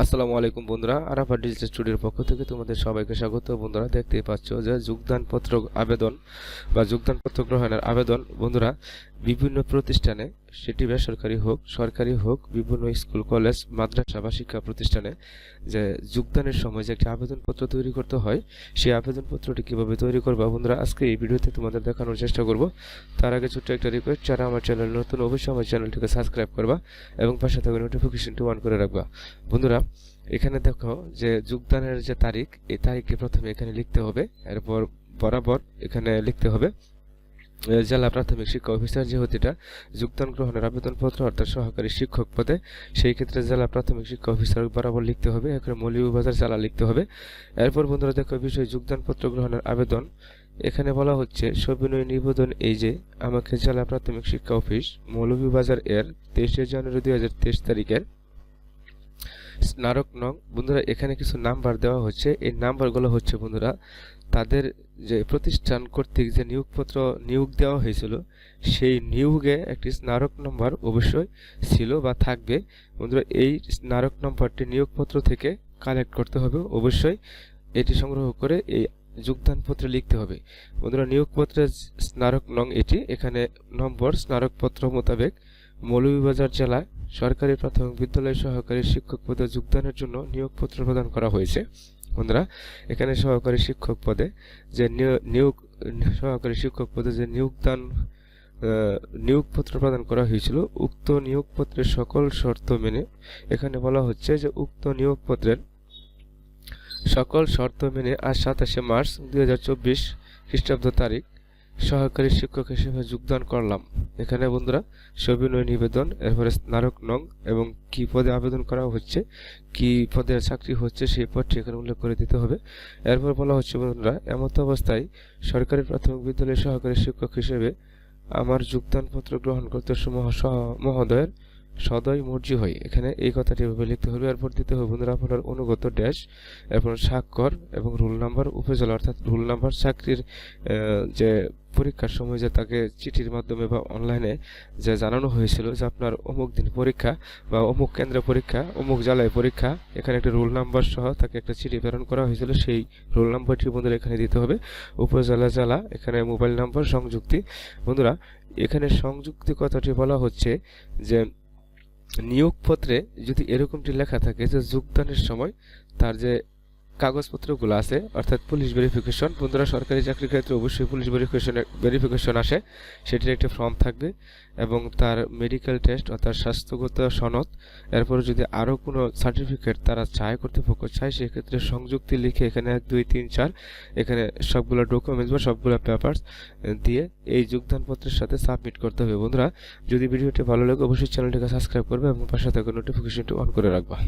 আসসালামু আলাইকুম বন্ধুরা আরাফা ডিজিটাল স্টুডিওর পক্ষ থেকে তোমাদের সবাইকে স্বাগত। বন্ধুরা, দেখতেই পাচ্ছ যে যোগদানপত্র আবেদন বা যোগদানপত্র গ্রহণের আবেদন, বন্ধুরা, বিভিন্ন প্রতিষ্ঠানে, সেটি বেসরকারি হোক, সরকারি হোক, বিভিন্ন স্কুল, কলেজ, মাদ্রাসা বা শিক্ষা প্রতিষ্ঠানে যে যোগদানের সময় যে একটি আবেদনপত্র তৈরি করতে হয়, সেই আবেদনপত্রটি কীভাবে তৈরি করবা বন্ধুরা, আজকে এই ভিডিওতে তোমাদের দেখানোর চেষ্টা করব। তার আগে ছোট্ট একটা রিকোয়েস্ট যারা আমার চ্যানেল নতুন, অবশ্যই আমার চ্যানেলটিকে সাবস্ক্রাইব করবা এবং পাশে থাকা নোটিফিকেশনটি অন করে রাখবা। বন্ধুরা এখানে দেখো যে যোগদানের যে তারিখ, এই তারিখটি প্রথমে এখানে লিখতে হবে। এরপর বরাবর এখানে লিখতে হবে জেলা প্রাথমিক শিক্ষা অফিসার যেহেতু এটা যোগদান গ্রহণের আবেদনপত্র অর্থাৎ সহকারী শিক্ষক পদে, সেই ক্ষেত্রে জেলা প্রাথমিক শিক্ষা অফিসার বরাবর লিখতে হবে। এখানে মৌলভীবাজার জেলা লিখতে হবে। এরপর বন্ধুরা দেখো বিষয় যোগদানপত্র গ্রহণের আবেদন। এখানে বলা হচ্ছে, সবিনয় নিবেদন এই যে আমাকে জেলা প্রাথমিক শিক্ষা অফিস মৌলভীবাজার এর তেইশে জানুয়ারি দুই হাজার তেইশ তারিখের স্মারক নং বন্ধুরা, এখানে কিছু নাম্বার দেওয়া হচ্ছে। এই নাম্বারগুলো হচ্ছে, বন্ধুরা, তাদের যে প্রতিষ্ঠান কর্তৃক যে নিয়োগপত্র, নিয়োগ দেওয়া হয়েছিল, সেই নিয়োগে একটি স্মারক নম্বর অবশ্যই ছিল বা থাকবে। বন্ধুরা, এই স্মারক নম্বরটি নিয়োগপত্র থেকে কালেক্ট করতে হবে। অবশ্যই এটি সংগ্রহ করে এই যোগদানপত্রে লিখতে হবে। বন্ধুরা, নিয়োগপত্রের স্মারক নং এটি। এখানে নম্বর স্মারকপত্র মোতাবেক মৌলভীবাজার জেলায় সরকারি প্রাথমিক বিদ্যালয় সহকারী শিক্ষক পদে যোগদানের জন্য নিয়োগপত্র প্রদান করা হয়েছে। বন্ধুরা, এখানে সহকারী শিক্ষক পদে যে নিয়- নিয়োগ, সহকারী শিক্ষক পদে যে নিয়োগদান নিয়োগপত্র প্রদান করা হয়েছিল, উক্ত নিয়োগপত্রের সকল শর্ত মেনে এখানে বলা হচ্ছে যে উক্ত নিয়োগপত্রের সকল শর্ত মেনে আজ সাতাশে মার্চ দুই হাজার চব্বিশ খ্রিস্টাব্দ তারিখ সহকারী শিক্ষক হিসেবে যোগদান করলাম। এখানে বন্ধুরা, সবিনয় নিবেদন, এরপরে স্নারক নং এবং কি পদে আবেদন করা হচ্ছে, কি পদের চাকরি হচ্ছে সেই পদটি এখানে উল্লেখ করে দিতে হবে। এরপর বলা হচ্ছে বন্ধুরা, এমত অবস্থায় সরকারি প্রাথমিক বিদ্যালয়ের সহকারী শিক্ষক হিসেবে আমার যোগদানপত্র গ্রহণ করতে মহোদয়ের সদয় মর্জি হয় এখানে এই কথাটি এভাবে লিখতে হবে এরপর দিতে হবে, বন্ধুরা, আপনার অনুগত ড্যাশ এরপর স্বাক্ষর এবং রোল নাম্বার উপজেলা, অর্থাৎ রোল নাম্বার চাকরির যে পরীক্ষার সময় যে তাকে চিঠির মাধ্যমে বা অনলাইনে যে জানানো হয়েছিল যে আপনার অমুক দিন পরীক্ষা বা অমুক কেন্দ্রে পরীক্ষা, অমুক জেলায় পরীক্ষা, এখানে একটা রোল নাম্বার সহ তাকে একটা চিঠি প্রেরণ করা হয়েছিল। সেই রোল নাম্বারটি বন্ধুরা এখানে দিতে হবে। উপজেলা, জেলা, এখানে মোবাইল নাম্বার সংযুক্তি। বন্ধুরা, এখানে সংযুক্তি কথাটি বলা হচ্ছে যে নিয়োগপত্রে যদি এরকমটি লেখা থাকে যে যোগদানের সময় তার যে কাগজপত্রগুলো আছে, অর্থাৎ পুলিশ ভেরিফিকেশন বন্ধুরা, সরকারি চাকরির ক্ষেত্রে অবশ্যই পুলিশ ভেরিফিকেশন ভেরিফিকেশন আসে। সেটির একটি ফর্ম থাকবে এবং তার মেডিকেল টেস্ট অর্থাৎ স্বাস্থ্যগত সনদ, এরপর যদি আরও কোনো সার্টিফিকেট তারা চায়, কর্তৃপক্ষ চায়, সেক্ষেত্রে সংযুক্তি লিখে এখানে এক, দুই, তিন, চার, এখানে সবগুলো ডকুমেন্টস বা সবগুলো পেপারস দিয়ে এই যোগদানপত্রের সাথে সাবমিট করতে হবে। বন্ধুরা, যদি ভিডিওটি ভালো লাগে, অবশ্যই চ্যানেলটিকে সাবস্ক্রাইব করবে এবং পাশে থাকা নোটিফিকেশনটি অন করে রাখবা।